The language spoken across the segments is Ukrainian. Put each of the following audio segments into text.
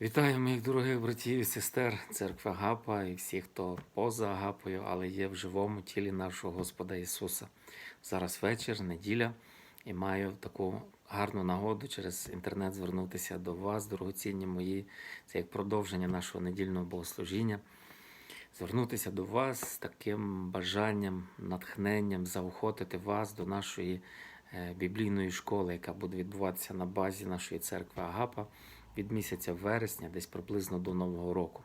Вітаю моїх дорогих братів і сестер, церкви Агапа і всіх, хто поза Агапою, але є в живому тілі нашого Господа Ісуса. Зараз вечір, неділя, і маю таку гарну нагоду через інтернет звернутися до вас, дорогоцінні мої. Це як продовження нашого недільного богослужіння. Звернутися до вас з таким бажанням, натхненням, заохотити вас до нашої е, біблійної школи, яка буде відбуватися на базі нашої церкви Агапа від місяця вересня, десь приблизно до Нового року.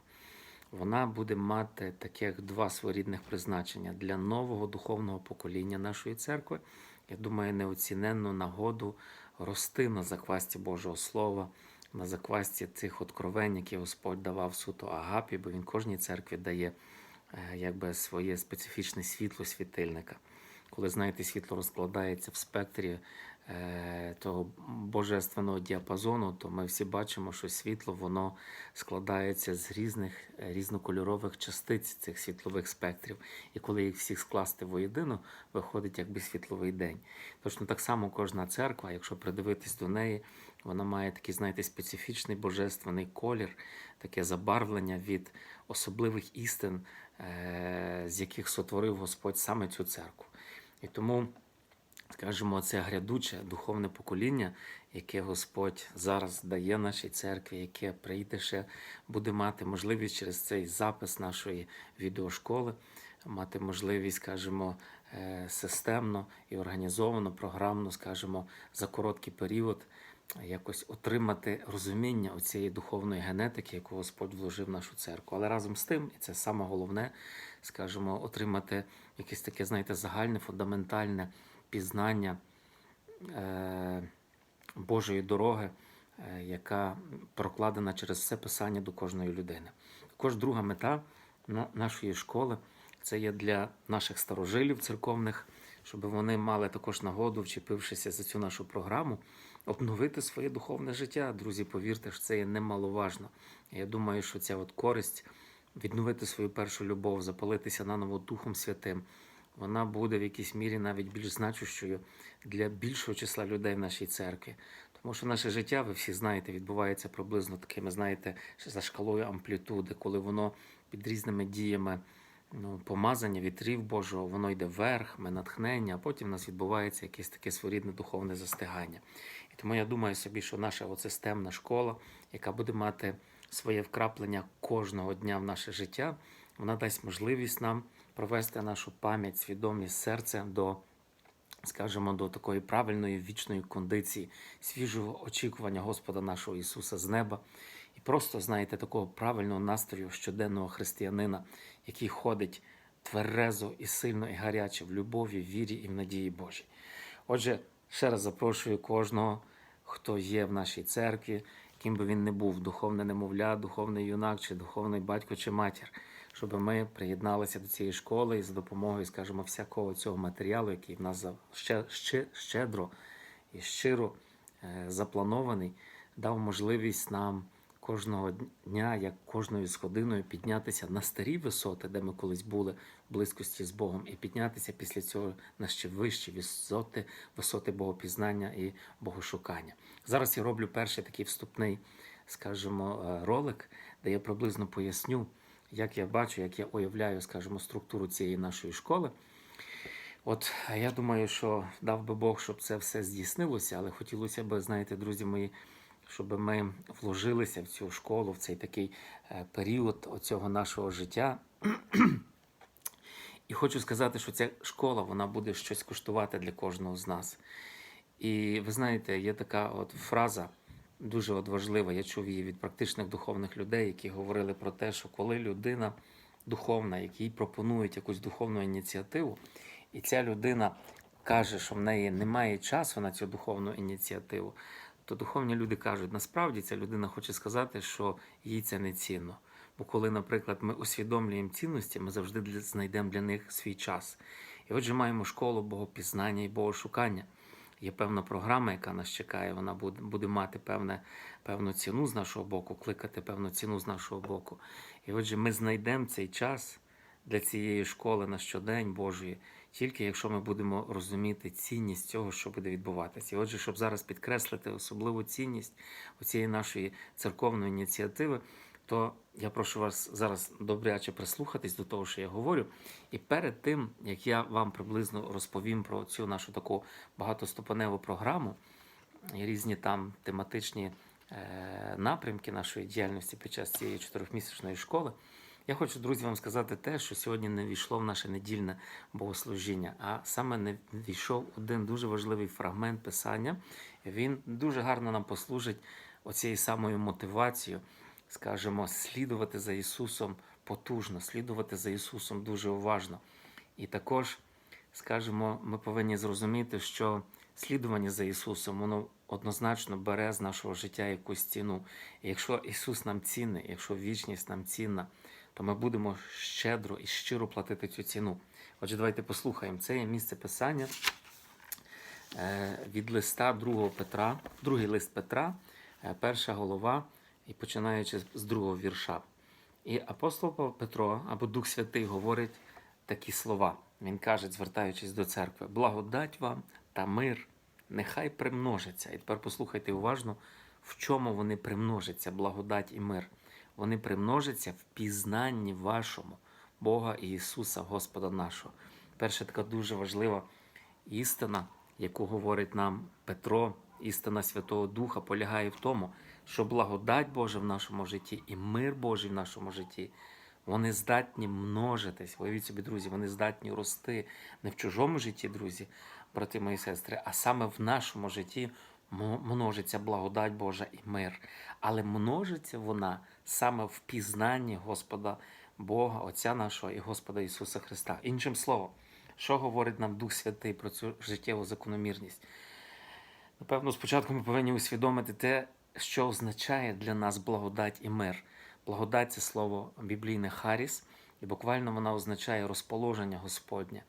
Вона буде мати таких два своєрідних призначення для нового духовного покоління нашої церкви. Я думаю, неоціненну нагоду рости на заквасті Божого Слова, на заквасті цих откровень, які Господь давав суто Агапі, бо він кожній церкві дає е, якби своє специфічне світло світильника. Коли знаєте, світло розкладається в спектрі того божественного діапазону, то ми всі бачимо, що світло воно складається з різних е, різнокольорових частиць цих світлових спектрів. І коли їх всіх скласти воєдино, виходить якби світловий день. Точно так само кожна церква, якщо придивитись до неї, вона має такий, знаєте, специфічний божественний колір, таке забарвлення від особливих істин, е, з яких сотворив Господь саме цю церкву. І тому, скажімо, це грядуче духовне покоління, яке Господь зараз дає нашій церкві, яке прийде ще, буде мати можливість через цей запис нашої відеошколи, мати можливість, скажімо, е, системно і організовано, програмно, скажімо, за короткий період якось отримати розуміння оцієї духовної генетики, яку Господь вложив в нашу церкву. Але разом з тим, і це саме головне, скажімо, отримати якесь таке, знаєте, загальне, фундаментальне пізнання е, Божої дороги, е, яка прокладена через все писання до кожної людини. Також друга мета нашої школи це є для наших старожилів церковних, щоб вони мали також нагоду, вчепившися за цю нашу програму, обновити своє духовне життя. Друзі, повірте, що це є немаловажно. Я думаю, що ця от користь відновити свою першу любов, запалитися наново Духом Святим. Вона буде в якійсь мірі навіть більш значущою для більшого числа людей в нашій церкві. Тому що наше життя, ви всі знаєте, відбувається приблизно такими, знаєте, за шкалою амплітуди, коли воно під різними діями ну, помазання вітрів Божого, воно йде вверх, ми натхнення, а потім в нас відбувається якесь таке своєрідне духовне застигання. І тому я думаю собі, що наша системна школа, яка буде мати своє вкраплення кожного дня в наше життя, вона дасть можливість нам провести нашу пам'ять, свідомість серця до, скажімо, до такої правильної вічної кондиції, свіжого очікування Господа нашого Ісуса з неба. І просто, знаєте, такого правильного настрою щоденного християнина, який ходить тверезо і сильно і гаряче в любові, вірі і в надії Божій. Отже, ще раз запрошую кожного, хто є в нашій церкві, ким би він не був, духовне немовля, духовний юнак, чи духовний батько чи матір, щоб ми приєдналися до цієї школи і за допомогою, скажімо, всякого цього матеріалу, який в нас ще, ще, щедро і щиро е, запланований, дав можливість нам кожного дня, як кожною з годиною, піднятися на старі висоти, де ми колись були в близькості з Богом, і піднятися після цього на ще вищі висоти, висоти богопізнання і богошукання. Зараз я роблю перший такий вступний, скажімо, е, ролик, де я приблизно поясню, як я бачу, як я уявляю, скажімо, структуру цієї нашої школи. От я думаю, що дав би Бог, щоб це все здійснилося, але хотілося б, знаєте, друзі мої, щоб ми вложилися в цю школу, в цей такий е, період оцього нашого життя. І хочу сказати, що ця школа вона буде щось коштувати для кожного з нас. І ви знаєте, є така от фраза дуже от важлива. Я чув її від практичних духовних людей, які говорили про те, що коли людина духовна, якій пропонують якусь духовну ініціативу, і ця людина каже, що в неї немає часу на цю духовну ініціативу, то духовні люди кажуть, насправді ця людина хоче сказати, що їй це не цінно. Бо коли, наприклад, ми усвідомлюємо цінності, ми завжди знайдемо для них свій час. І отже, маємо школу богопізнання і богошукання. Є певна програма, яка нас чекає, вона буде, мати певне, певну ціну з нашого боку, кликати певну ціну з нашого боку. І отже, ми знайдемо цей час для цієї школи на щодень Божої, тільки якщо ми будемо розуміти цінність цього, що буде відбуватися. І отже, щоб зараз підкреслити особливу цінність цієї нашої церковної ініціативи, то я прошу вас зараз добряче прислухатись до того, що я говорю. І перед тим, як я вам приблизно розповім про цю нашу таку багатоступеневу програму, і різні там тематичні е, напрямки нашої діяльності під час цієї чотирьохмісячної школи. Я хочу, друзі, вам сказати те, що сьогодні не війшло в наше недільне богослужіння, а саме не війшов один дуже важливий фрагмент писання. Він дуже гарно нам послужить оцією самою мотивацією, скажімо, слідувати за Ісусом потужно, слідувати за Ісусом дуже уважно. І також, скажімо, ми повинні зрозуміти, що слідування за Ісусом, воно однозначно бере з нашого життя якусь ціну. І якщо Ісус нам цінний, якщо вічність нам цінна, то ми будемо щедро і щиро платити цю ціну. Отже, давайте послухаємо. Це є місце писання е, від листа 2 Петра, другий лист Петра, е, перша голова, і починаючи з другого вірша. І апостол Петро або Дух Святий говорить такі слова. Він каже, звертаючись до церкви: благодать вам та мир, нехай примножиться. І тепер послухайте уважно, в чому вони примножаться, благодать і мир. Вони примножаться в пізнанні вашому Бога і Ісуса, Господа нашого. Перша така дуже важлива істина, яку говорить нам Петро, істина Святого Духа, полягає в тому, що благодать Божа в нашому житті і мир Божий в нашому житті. Вони здатні множитись. Уявіть собі, друзі, вони здатні рости не в чужому житті, друзі, брати мої сестри, а саме в нашому житті множиться благодать Божа і мир. Але множиться вона саме в пізнанні Господа Бога, Отця нашого і Господа Ісуса Христа. Іншим словом, що говорить нам Дух Святий про цю життєву закономірність? Напевно, спочатку ми повинні усвідомити те, що означає для нас благодать і мир. Благодать це слово біблійне Харіс, і буквально вона означає розположення Господнє.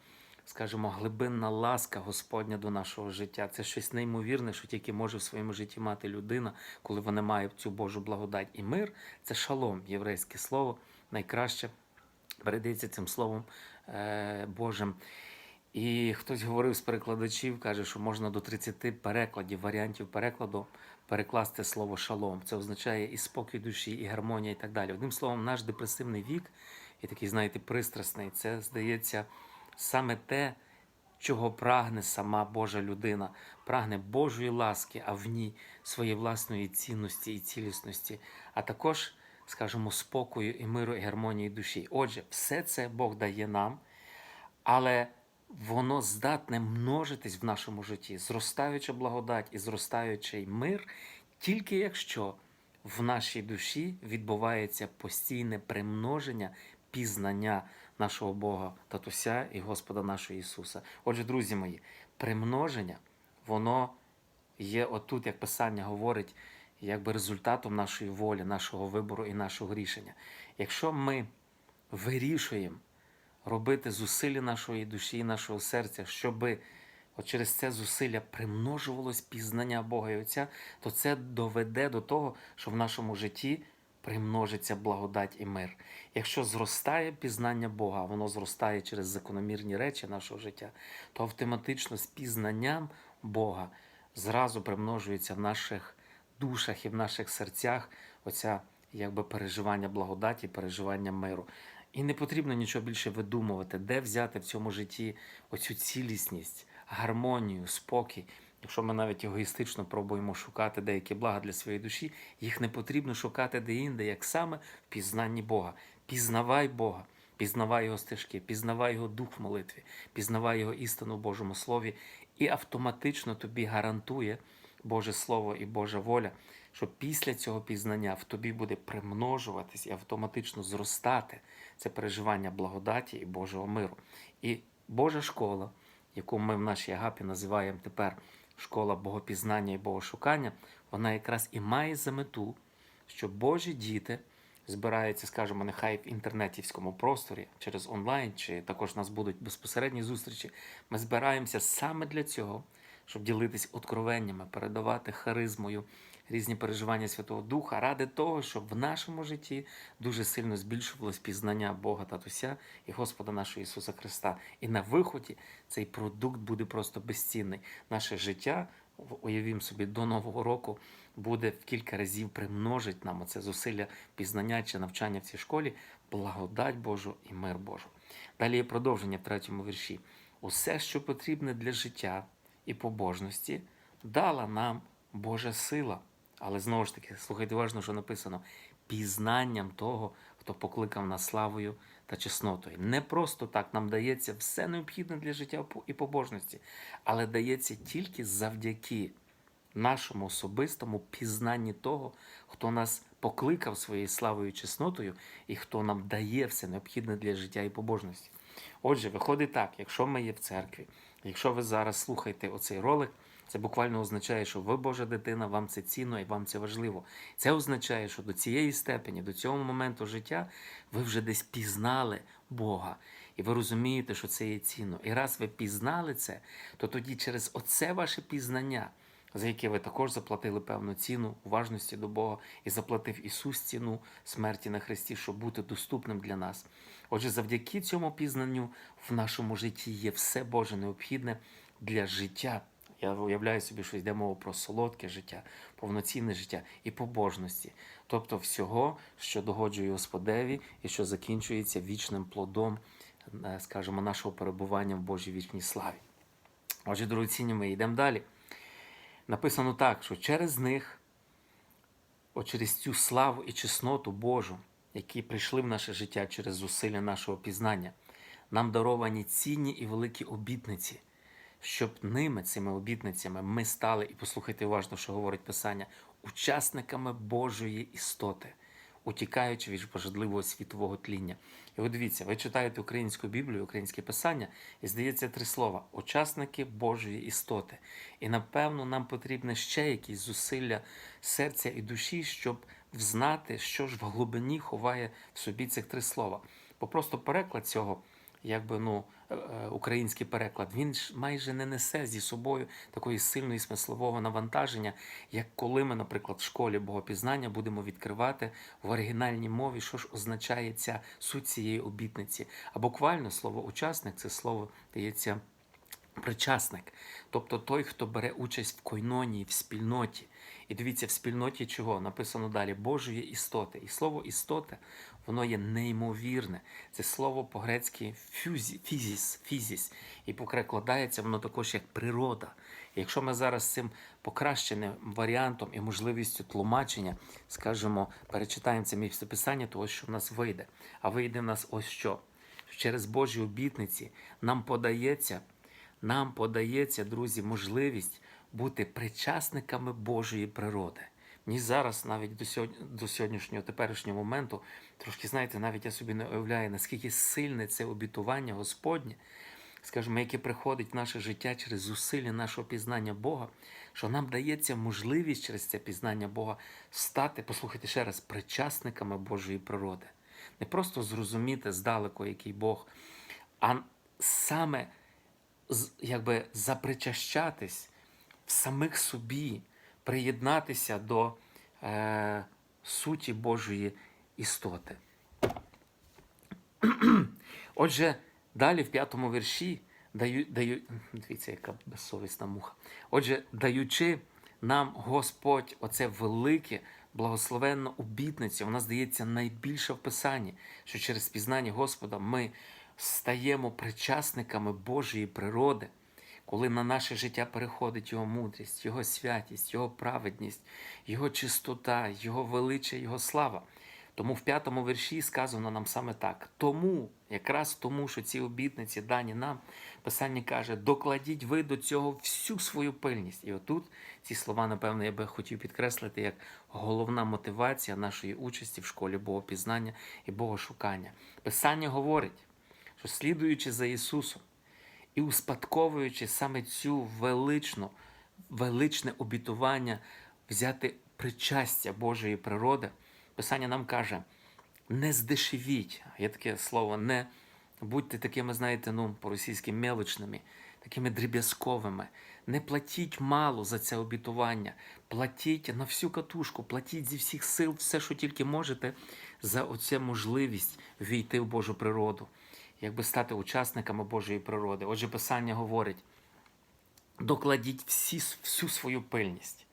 Скажімо, глибинна ласка Господня до нашого життя. Це щось неймовірне, що тільки може в своєму житті мати людина, коли вона має цю Божу благодать і мир. Це шалом, єврейське слово, найкраще передається цим словом е, Божим. І хтось говорив з перекладачів, каже, що можна до 30 перекладів, варіантів перекладу перекласти слово шалом. Це означає і спокій душі, і гармонія, і так далі. Одним словом, наш депресивний вік, і такий, знаєте, пристрасний, це здається саме те, чого прагне сама Божа людина, прагне Божої ласки, а в ній своєї власної цінності і цілісності, а також, скажімо, спокою і миру, і гармонії душі. Отже, все це Бог дає нам, але воно здатне множитись в нашому житті, зростаюча благодать і зростаючий мир, тільки якщо в нашій душі відбувається постійне примноження пізнання нашого Бога, Татуся і Господа нашого Ісуса. Отже, друзі мої, примноження, воно є отут, як Писання говорить, якби результатом нашої волі, нашого вибору і нашого рішення. Якщо ми вирішуємо робити зусилля нашої душі і нашого серця, щоби через це зусилля примножувалось пізнання Бога і Отця, то це доведе до того, що в нашому житті примножиться благодать і мир. Якщо зростає пізнання Бога, воно зростає через закономірні речі нашого життя, то автоматично з пізнанням Бога зразу примножується в наших душах і в наших серцях оця якби переживання благодаті, переживання миру. І не потрібно нічого більше видумувати, де взяти в цьому житті оцю цілісність, гармонію, спокій. Якщо ми навіть егоїстично пробуємо шукати деякі блага для своєї душі, їх не потрібно шукати де-інде, як саме в пізнанні Бога. Пізнавай Бога, пізнавай Його стежки, пізнавай Його дух в молитві, пізнавай Його істину в Божому Слові, і автоматично тобі гарантує Боже Слово і Божа воля, що після цього пізнання в тобі буде примножуватись і автоматично зростати це переживання благодаті і Божого миру. І Божа школа, яку ми в нашій агапі називаємо тепер школа богопізнання і богошукання, вона якраз і має за мету, що Божі діти збираються, скажімо, нехай в інтернетівському просторі через онлайн, чи також у нас будуть безпосередні зустрічі. Ми збираємося саме для цього, щоб ділитись откровеннями, передавати харизмою різні переживання Святого Духа, ради того, щоб в нашому житті дуже сильно збільшувалось пізнання Бога Татуся і Господа нашого Ісуса Христа. І на виході цей продукт буде просто безцінний. Наше життя, уявімо собі, до Нового року буде в кілька разів примножить нам оце зусилля пізнання чи навчання в цій школі, благодать Божу і мир Божу. Далі є продовження в третьому вірші. Усе, що потрібне для життя і побожності, дала нам Божа сила. Але знову ж таки, слухайте уважно, що написано: пізнанням того, хто покликав нас славою та чеснотою. Не просто так нам дається все необхідне для життя і побожності, але дається тільки завдяки нашому особистому пізнанні того, хто нас покликав своєю славою і чеснотою, і хто нам дає все необхідне для життя і побожності. Отже, виходить так, якщо ми є в церкві, якщо ви зараз слухаєте оцей ролик, це буквально означає, що ви Божа дитина, вам це цінно і вам це важливо. Це означає, що до цієї степені, до цього моменту життя, ви вже десь пізнали Бога. І ви розумієте, що це є цінно. І раз ви пізнали це, то тоді через оце ваше пізнання, за яке ви також заплатили певну ціну уважності до Бога, і заплатив Ісус ціну смерті на Христі, щоб бути доступним для нас. Отже, завдяки цьому пізнанню в нашому житті є все Боже необхідне для життя. Я уявляю собі, що йде мова про солодке життя, повноцінне життя і побожності, тобто всього, що догоджує Господеві і що закінчується вічним плодом, е, скажімо, нашого перебування в Божій вічній славі. Отже, дорогоцінні, ми йдемо далі. Написано так, що через них, от через цю славу і чесноту Божу, які прийшли в наше життя через зусилля нашого пізнання, нам даровані цінні і великі обітниці щоб ними, цими обітницями, ми стали, і послухайте уважно, що говорить Писання, учасниками Божої істоти, утікаючи від пожадливого світового тління. І от дивіться, ви читаєте українську Біблію, українське писання, і здається три слова: учасники Божої істоти. І напевно, нам потрібне ще якісь зусилля серця і душі, щоб взнати, що ж в глибині ховає в собі цих три слова. Бо просто переклад цього якби ну е, е, український переклад, він ж майже не несе зі собою такої сильної смислового навантаження, як коли ми, наприклад, в школі богопізнання будемо відкривати в оригінальній мові, що ж означає ця суть цієї обітниці. А буквально слово учасник це слово дається. Причасник, тобто той, хто бере участь в койнонії, в спільноті. І дивіться, в спільноті чого? Написано далі Божої істоти. І слово істота воно є неймовірне. Це слово по-грецьки фізіс, фізіс, і перекладається воно також як природа. І якщо ми зараз цим покращеним варіантом і можливістю тлумачення, скажімо, перечитаємо це місцеписання, то що в нас вийде. А вийде в нас ось що. Через Божі обітниці нам подається, нам подається, друзі, можливість бути причасниками Божої природи. Мені зараз, навіть до сьогодні, до сьогоднішнього теперішнього моменту, трошки знаєте, навіть я собі не уявляю, наскільки сильне це обітування Господнє, скажімо, яке приходить в наше життя через зусилля нашого пізнання Бога, що нам дається можливість через це пізнання Бога стати, послухайте ще раз, причасниками Божої природи. Не просто зрозуміти здалеку, який Бог, а саме якби запричащатись в самих собі приєднатися до е, суті Божої істоти. Отже, далі в п'ятому вірші даю, даю, дивіться, яка безсовісна муха. Отже, даючи нам Господь оце велике, благословенну обітницю, вона здається найбільша в Писанні, що через пізнання Господа ми стаємо причасниками Божої природи коли на наше життя переходить Його мудрість, Його святість, Його праведність, Його чистота, Його велича, Його слава. Тому в п'ятому вірші сказано нам саме так. Тому, якраз тому, що ці обітниці дані нам, Писання каже, докладіть ви до цього всю свою пильність. І отут ці слова, напевно, я би хотів підкреслити як головна мотивація нашої участі в школі Богопізнання і Богошукання. Писання говорить, що слідуючи за Ісусом, і успадковуючи саме цю величну, величне обітування, взяти причастя Божої природи, Писання нам каже: не здешевіть. Є таке слово, не будьте такими, знаєте, ну, по-російськи мелочними, такими дріб'язковими. Не платіть мало за це обітування. Платіть на всю катушку, платіть зі всіх сил, все, що тільки можете, за оцю можливість війти в Божу природу, якби стати учасниками Божої природи. Отже, Писання говорить: докладіть всі, всю свою пильність.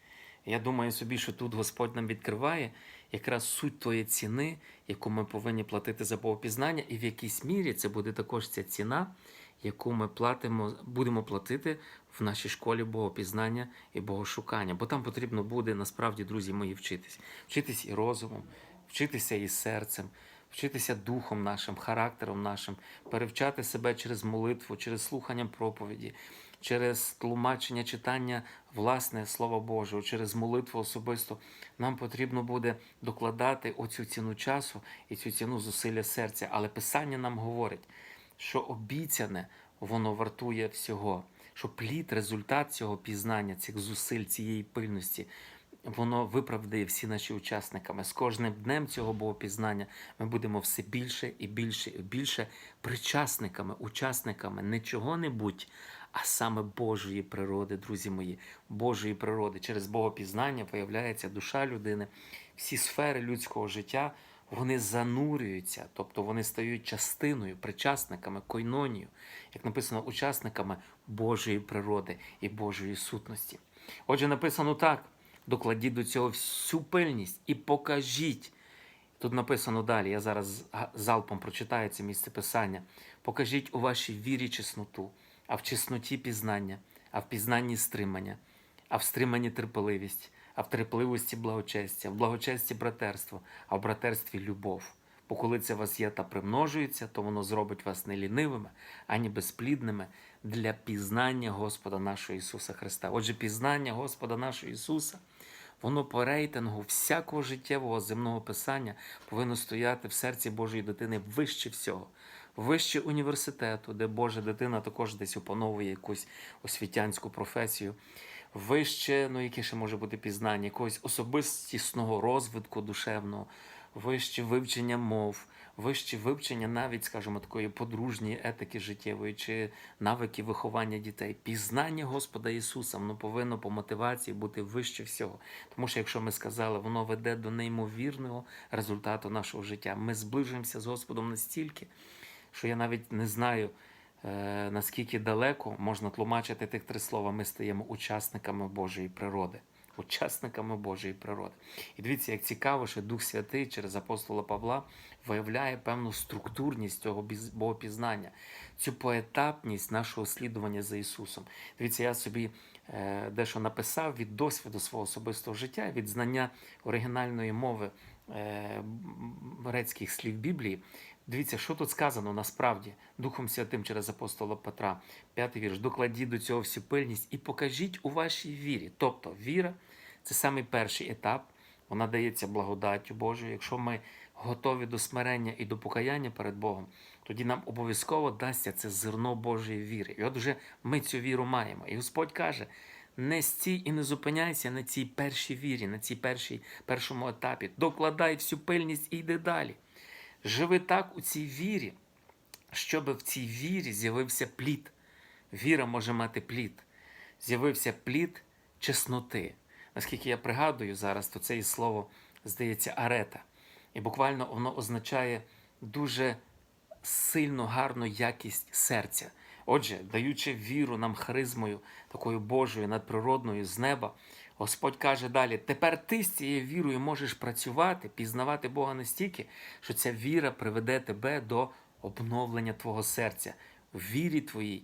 Я думаю собі, що тут Господь нам відкриває якраз суть тої ціни, яку ми повинні платити за богопізнання, і в якійсь мірі це буде також ця ціна, яку ми платимо, будемо платити в нашій школі богопізнання і богошукання. Бо там потрібно буде насправді, друзі мої, вчитись. Вчитись і розумом, вчитися і серцем, вчитися духом нашим, характером нашим, перевчати себе через молитву, через слухання проповіді, через тлумачення читання власне Слова Божого, через молитву особисто. Нам потрібно буде докладати оцю ціну часу і цю ціну зусилля серця. Але Писання нам говорить, що обіцяне воно вартує всього, що плід, результат цього пізнання, цих зусиль, цієї пильності. Воно виправдає всі наші учасниками. З кожним днем цього богопізнання ми будемо все більше і більше і більше причасниками, учасниками не чого-небудь, а саме Божої природи, друзі мої, Божої природи. Через богопізнання виявляється душа людини, всі сфери людського життя. Вони занурюються, тобто вони стають частиною, причасниками, койнонію, як написано, учасниками Божої природи і Божої сутності. Отже, написано так: докладіть до цього всю пильність і покажіть. Тут написано далі, я зараз залпом прочитаю це місце писання. Покажіть у вашій вірі чесноту, а в чесноті пізнання, а в пізнанні стримання, а в стриманні терпеливість, а в терпеливості благочестя, в благочесті братерство, а в братерстві любов. Бо коли це вас є та примножується, то воно зробить вас не лінивими, ані безплідними для пізнання Господа нашого Ісуса Христа. Отже, пізнання Господа нашого Ісуса, воно по рейтингу всякого життєвого земного писання повинно стояти в серці Божої дитини вище всього. Вище університету, де Божа дитина також десь опановує якусь освітянську професію, вище, ну яке ще може бути пізнання, якогось особистісного розвитку душевного, вище вивчення мов, вище вивчення навіть, скажімо, такої подружньої етики життєвої чи навики виховання дітей. Пізнання Господа Ісуса воно повинно по мотивації бути вище всього. Тому що, якщо ми сказали, воно веде до неймовірного результату нашого життя. Ми зближуємося з Господом настільки, що я навіть не знаю. е, Наскільки далеко можна тлумачити тих три слова, ми стаємо учасниками Божої природи, учасниками Божої природи. І дивіться, як цікаво, що Дух Святий через апостола Павла виявляє певну структурність цього богопізнання, цю поетапність нашого слідування за Ісусом. Дивіться, я собі е, дещо написав від досвіду свого особистого життя, від знання оригінальної мови е, грецьких слів Біблії. Дивіться, що тут сказано насправді Духом Святим через апостола Петра, п'ятий вірш. Докладіть до цього всю пильність і покажіть у вашій вірі. Тобто, віра це самий перший етап. Вона дається благодаттю Божою. Якщо ми готові до смирення і до покаяння перед Богом, тоді нам обов'язково дасться це зерно Божої віри. І от вже ми цю віру маємо. І Господь каже: не стій і не зупиняйся на цій першій вірі, на цій першій, першому етапі. Докладай всю пильність і йди далі. Живи так у цій вірі, щоб в цій вірі з'явився плід. Віра може мати плід. З'явився плід чесноти. Наскільки я пригадую зараз, то це і слово здається арета. І буквально воно означає дуже сильно гарну якість серця. Отже, даючи віру нам харизмою, такою Божою, надприродною з неба, Господь каже далі: тепер ти з цією вірою можеш працювати, пізнавати Бога настільки, що ця віра приведе тебе до обновлення твого серця. В вірі твоїй,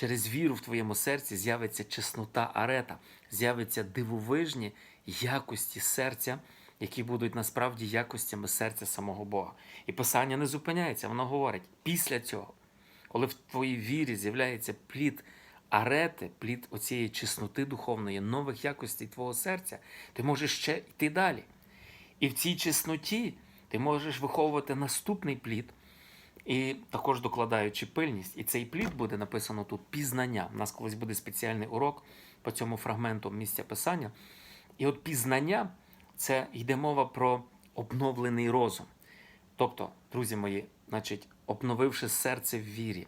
через віру в твоєму серці з'явиться чеснота арета, з'явиться дивовижні якості серця, які будуть насправді якостями серця самого Бога. І писання не зупиняється, воно говорить після цього, коли в твоїй вірі з'являється плід арети, плід оцієї чесноти духовної, нових якостей твого серця, ти можеш ще йти далі. І в цій чесноті ти можеш виховувати наступний плід, і також докладаючи пильність. І цей плід буде написано тут пізнання. У нас колись буде спеціальний урок по цьому фрагменту місця писання. І от пізнання це йде мова про обновлений розум. Тобто, друзі мої, значить, обновивши серце в вірі,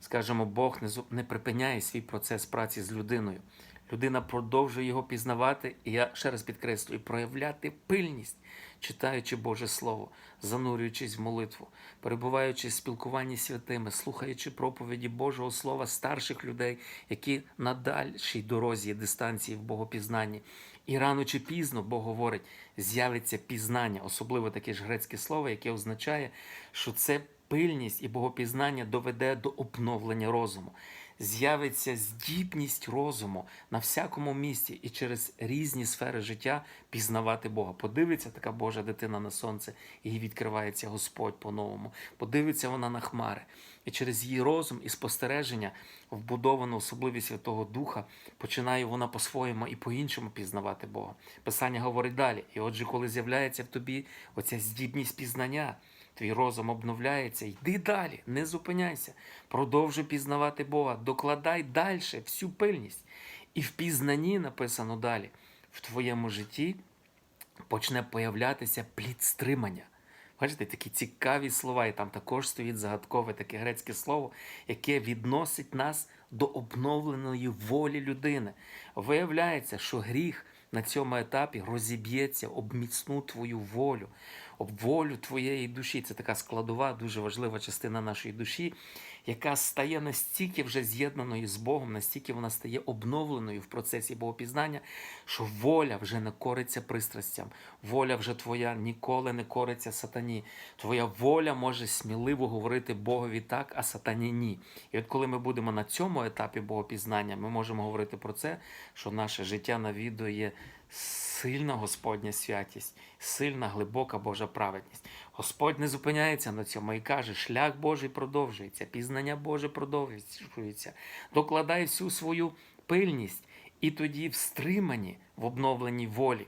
скажімо, Бог не, припиняє свій процес праці з людиною. Людина продовжує його пізнавати, і я ще раз підкреслюю, проявляти пильність, читаючи Боже Слово, занурюючись в молитву, перебуваючи в спілкуванні з святими, слухаючи проповіді Божого Слова старших людей, які на дальшій дорозі дистанції в богопізнанні. І рано чи пізно Бог говорить, з'явиться пізнання, особливо таке ж грецьке слово, яке означає, що це пильність і богопізнання доведе до обновлення розуму. З'явиться здібність розуму на всякому місці і через різні сфери життя пізнавати Бога. Подивиться така Божа дитина на сонце, і їй відкривається Господь по-новому. Подивиться вона на хмари. І через її розум і спостереження, вбудовану особливість Святого Духа, починає вона по-своєму і по-іншому пізнавати Бога. Писання говорить далі. І отже, коли з'являється в тобі оця здібність пізнання, твій розум обновляється, йди далі, не зупиняйся, продовжуй пізнавати Бога, докладай далі всю пильність. І в пізнанні написано далі, в твоєму житті почне появлятися плід стримання. Бачите, такі цікаві слова, і там також стоїть загадкове таке грецьке слово, яке відносить нас до обновленої волі людини. Виявляється, що гріх на цьому етапі розіб'ється об міцну твою волю, об волю твоєї душі. Це така складова, дуже важлива частина нашої душі, яка стає настільки вже з'єднаною з Богом, настільки вона стає обновленою в процесі богопізнання, що воля вже не кориться пристрастям. Воля вже твоя ніколи не кориться сатані. Твоя воля може сміливо говорити Богові так, а сатані ні. І от коли ми будемо на цьому етапі богопізнання, ми можемо говорити про це, що наше життя навідує сильна Господня святість, сильна глибока Божа праведність. Господь не зупиняється на цьому і каже: шлях Божий продовжується, пізнання Боже продовжується. Докладай всю свою пильність, і тоді в стриманні, в обновленій волі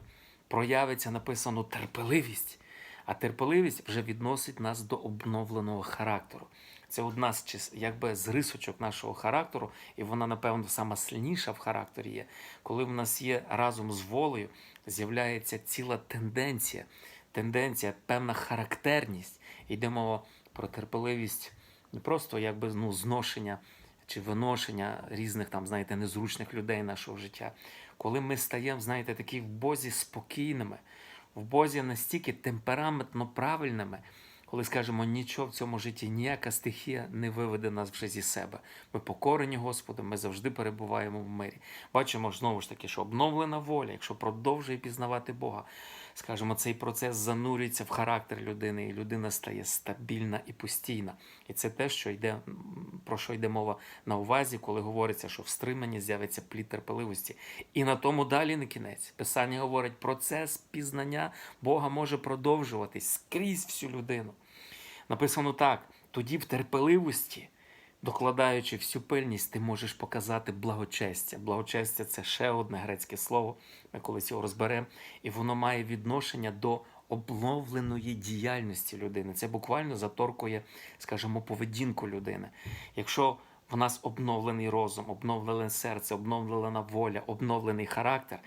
проявиться написано терпеливість. А терпеливість вже відносить нас до обновленого характеру. Це одна з якби з рисочок нашого характеру, і вона, напевно, сама сильніша в характері є. Коли в нас є разом з волею, з'являється ціла тенденція, тенденція, певна характерність. Йде мова про терпеливість не просто якби ну, зношення чи виношення різних там, знаєте, незручних людей нашого життя. Коли ми стаємо, знаєте, такі в Бозі спокійними, в Бозі настільки темпераментно правильними, коли скажемо, нічого в цьому житті, ніяка стихія не виведе нас вже зі себе. Ми покорені Господом, ми завжди перебуваємо в мирі. Бачимо знову ж таки, що обновлена воля, якщо продовжує пізнавати Бога, скажімо, цей процес занурюється в характер людини, і людина стає стабільна і постійна. І це те, що йде, про що йде мова на увазі, коли говориться, що в стриманні з'явиться плід терпеливості. І на тому далі не кінець. Писання говорить, процес пізнання Бога може продовжуватись скрізь всю людину. Написано так: тоді в терпеливості, докладаючи всю пильність, ти можеш показати благочестя. Благочестя це ще одне грецьке слово. Ми колись його розберемо, і воно має відношення до обновленої діяльності людини. Це буквально заторкує, скажімо, поведінку людини. Якщо в нас обновлений розум, обновлене серце, обновлена воля, обновлений характер,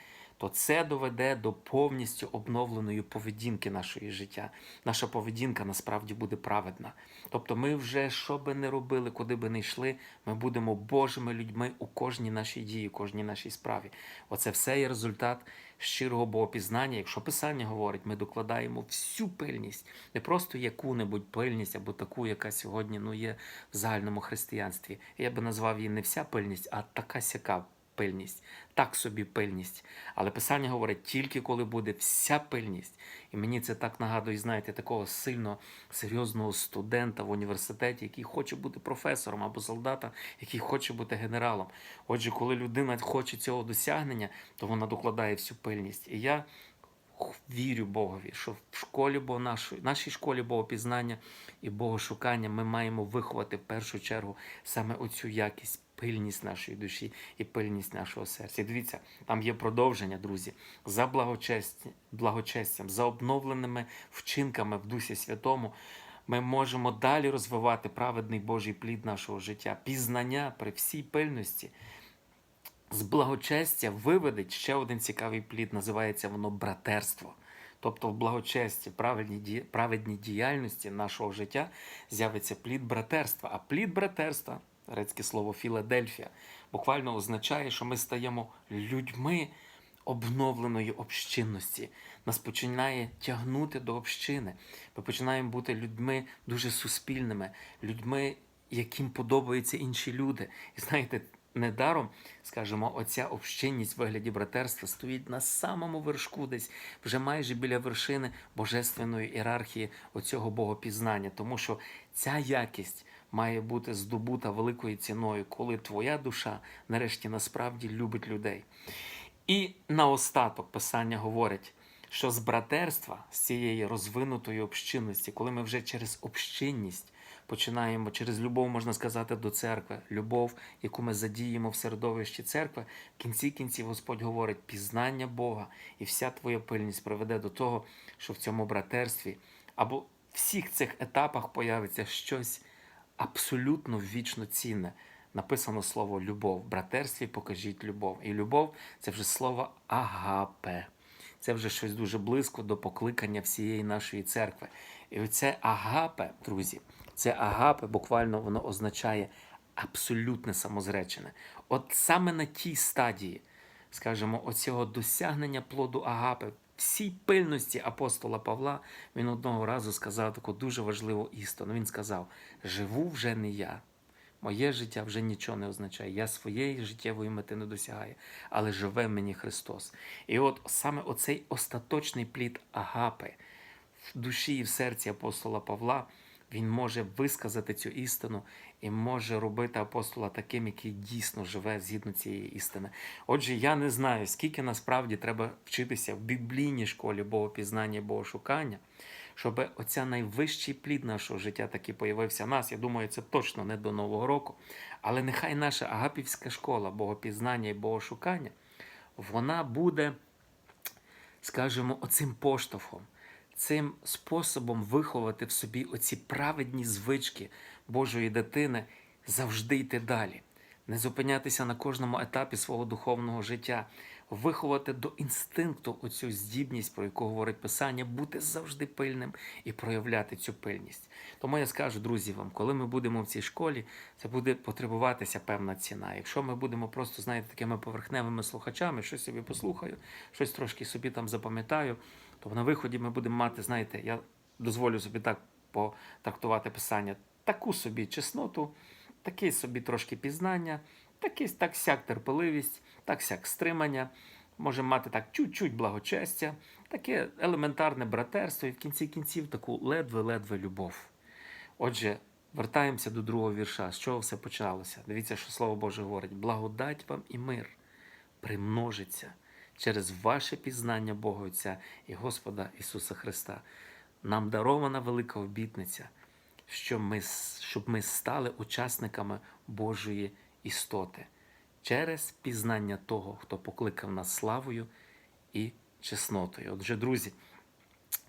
то це доведе до повністю обновленої поведінки нашої життя. Наша поведінка насправді буде праведна. Тобто, ми вже що би не робили, куди би не йшли, ми будемо Божими людьми у кожній нашій дії, у кожній нашій справі. Оце все є результат щирого богопізнання. Якщо писання говорить, ми докладаємо всю пильність, не просто яку-небудь пильність або таку, яка сьогодні ну, є в загальному християнстві. Я би назвав її не вся пильність, а така сяка пильність, так собі пильність. Але писання говорить тільки коли буде вся пильність. І мені це так нагадує, знаєте, такого сильно серйозного студента в університеті, який хоче бути професором або солдата, який хоче бути генералом. Отже, коли людина хоче цього досягнення, то вона докладає всю пильність. І я вірю Богові, що в школі бо нашої, нашій школі богопізнання і богошукання ми маємо виховати в першу чергу саме оцю якість, пильність нашої душі і пильність нашого серця. Дивіться, там є продовження, друзі, за благочестя, благочестям, за обновленими вчинками в Дусі Святому. Ми можемо далі розвивати праведний Божий плід нашого життя, пізнання при всій пильності з благочестя виведеть ще один цікавий плід, називається воно братерство. Тобто в благочесті, праведній діяльності нашого життя з'явиться плід братерства. А плід братерства грецьке слово Філадельфія, буквально означає, що ми стаємо людьми обновленої общинності. Нас починає тягнути до общини. Ми починаємо бути людьми дуже суспільними, людьми, яким подобаються інші люди. І знаєте, недаром, скажімо, оця общинність в вигляді братерства стоїть на самому вершку, десь вже майже біля вершини божественної ієрархії оцього богопізнання. Тому що ця якість має бути здобута великою ціною, коли твоя душа нарешті насправді любить людей. І наостаток писання говорить, що з братерства, з цієї розвинутої общинності, коли ми вже через общинність починаємо, через любов, можна сказати, до церкви, любов, яку ми задіємо в середовищі церкви, в кінці кінців Господь говорить, пізнання Бога і вся твоя пильність приведе до того, що в цьому братерстві або всіх цих етапах появиться щось абсолютно вічно цінне. Написано слово любов. В братерстві покажіть любов. І любов це вже слово агапе. Це вже щось дуже близько до покликання всієї нашої церкви. І оце агапе, друзі, це агапе буквально воно означає абсолютне самозречене. От саме на тій стадії, скажімо, оцього досягнення плоду агапи, всій пильності апостола Павла, він одного разу сказав таку дуже важливу істину. Він сказав: Живу вже не я. Моє життя вже нічого не означає. Я своєї життєвої мети не досягаю, але живе мені Христос. І от саме оцей остаточний плід агапи в душі і в серці апостола Павла, він може висказати цю істину і може робити апостола таким, який дійсно живе згідно цієї істини. Отже, я не знаю, скільки насправді треба вчитися в біблійній школі богопізнання і богошукання, щоб оця найвищий плід нашого життя таки появився в нас. Я думаю, це точно не до Нового року. Але нехай наша агапівська школа богопізнання і богошукання, вона буде, скажімо, оцим поштовхом, цим способом виховати в собі оці праведні звички Божої дитини, завжди йти далі, не зупинятися на кожному етапі свого духовного життя, виховати до інстинкту оцю здібність, про яку говорить Писання, бути завжди пильним і проявляти цю пильність. Тому я скажу, друзі, вам, коли ми будемо в цій школі, це буде потребуватися певна ціна. Якщо ми будемо просто, знаєте, такими поверхневими слухачами, щось собі послухаю, щось трошки собі там запам'ятаю, то на виході ми будемо мати, знаєте, я дозволю собі так потрактувати писання, таку собі чесноту, таке собі трошки пізнання, такий так сяк терпеливість, так сяк стримання. Можемо мати так чуть-чуть благочестя, таке елементарне братерство і в кінці кінців таку ледве-ледве любов. Отже, вертаємося до другого вірша. З чого все почалося? Дивіться, що Слово Боже говорить: благодать вам і мир примножиться через ваше пізнання Бога Отця і Господа Ісуса Христа. Нам дарована велика обітниця, що ми, щоб ми стали учасниками Божої істоти через пізнання того, хто покликав нас славою і чеснотою. Отже, друзі,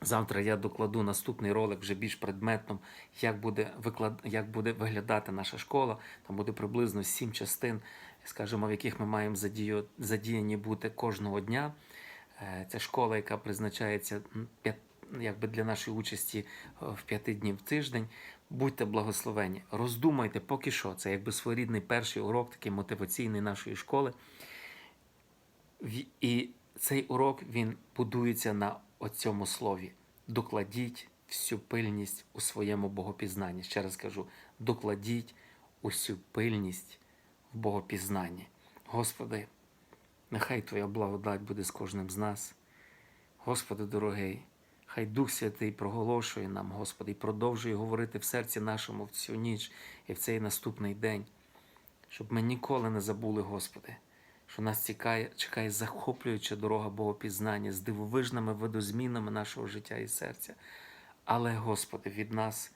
завтра я докладу наступний ролик вже більш предметно, як буде, виклад... як буде виглядати наша школа. Там буде приблизно сім частин, скажімо, в яких ми маємо задію... задіяні бути кожного дня. Е, Це школа, яка призначається якби для нашої участі е, в п'яти днів в тиждень. Будьте благословені, роздумайте поки що. Це якби своєрідний перший урок, такий мотиваційний нашої школи. І цей урок він будується на оцьому слові. Докладіть всю пильність у своєму богопізнанні. Ще раз кажу: докладіть усю пильність в богопізнанні. Господи, нехай Твоя благодать буде з кожним з нас. Господи дорогий, хай Дух Святий проголошує нам, Господи, і продовжує говорити в серці нашому в цю ніч і в цей наступний день, щоб ми ніколи не забули, Господи, що нас чекає, чекає захоплююча дорога Богопізнання з дивовижними видозмінами нашого життя і серця. Але, Господи, від нас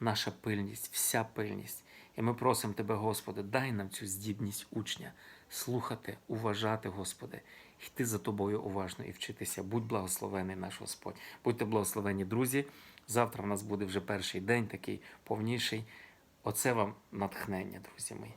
наша пильність, вся пильність. І ми просимо Тебе, Господи, дай нам цю здібність учня слухати, уважати, Господи, йти за Тобою уважно і вчитися. Будь благословений наш Господь. Будьте благословені, друзі. Завтра в нас буде вже перший день, такий повніший. Оце вам натхнення, друзі мої.